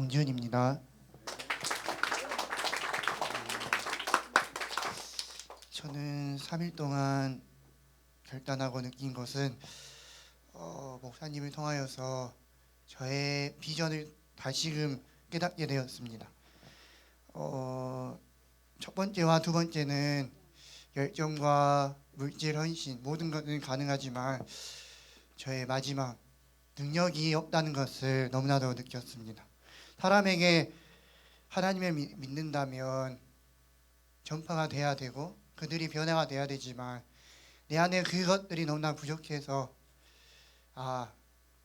정지훈입니다. 저는 3일 동안 결단하고 느낀 것은 어, 목사님을 통하여서 저의 비전을 다시금 깨닫게 되었습니다. 어, 첫 번째와 두 번째는 열정과 물질 헌신 모든 것은 가능하지만 저의 마지막 능력이 없다는 것을 너무나도 느꼈습니다. 사람에게 하나님을 믿- 믿는다면 전파가 돼야 되고 그들이 변화가 돼야 되지만 내 안에 그것들이 너무나 부족해서 아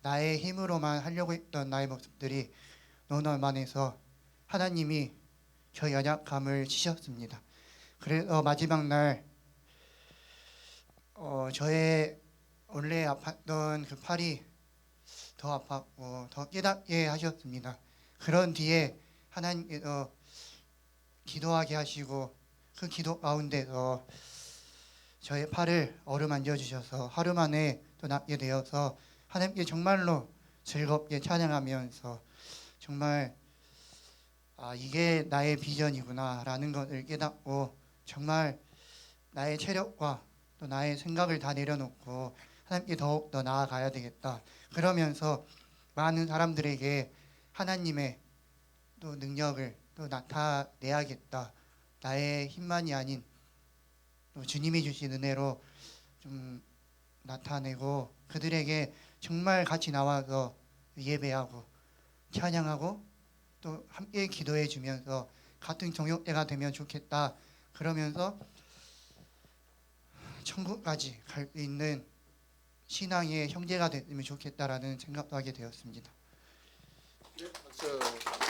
나의 힘으로만 하려고 했던 나의 모습들이 너무나 많아서 하나님이 저 연약함을 치셨습니다. 그래서 마지막 날 어, 저의 원래 아팠던 그 팔이 더 아팠고 더 깨닫게 하셨습니다. 그런 뒤에 하나님께서 기도하게 하시고 그 기도 가운데서 저의 팔을 어루만져 주셔서 하루 만에 또 낫게 되어서 하나님께 정말로 즐겁게 찬양하면서 정말 아 이게 나의 비전이구나라는 것을 깨닫고 정말 나의 체력과 또 나의 생각을 다 내려놓고 하나님께 더욱 더 나아가야 되겠다. 그러면서 많은 사람들에게 하나님의 또 능력을 또 나타내야겠다. 나의 힘만이 아닌 또 주님이 주신 은혜로 좀 나타내고 그들에게 정말 같이 나와서 예배하고 찬양하고 또 함께 기도해 주면서 같은 정욕대가 되면 좋겠다. 그러면서 천국까지 갈 수 있는 신앙의 형제가 됐으면 좋겠다라는 생각도 하게 되었습니다. So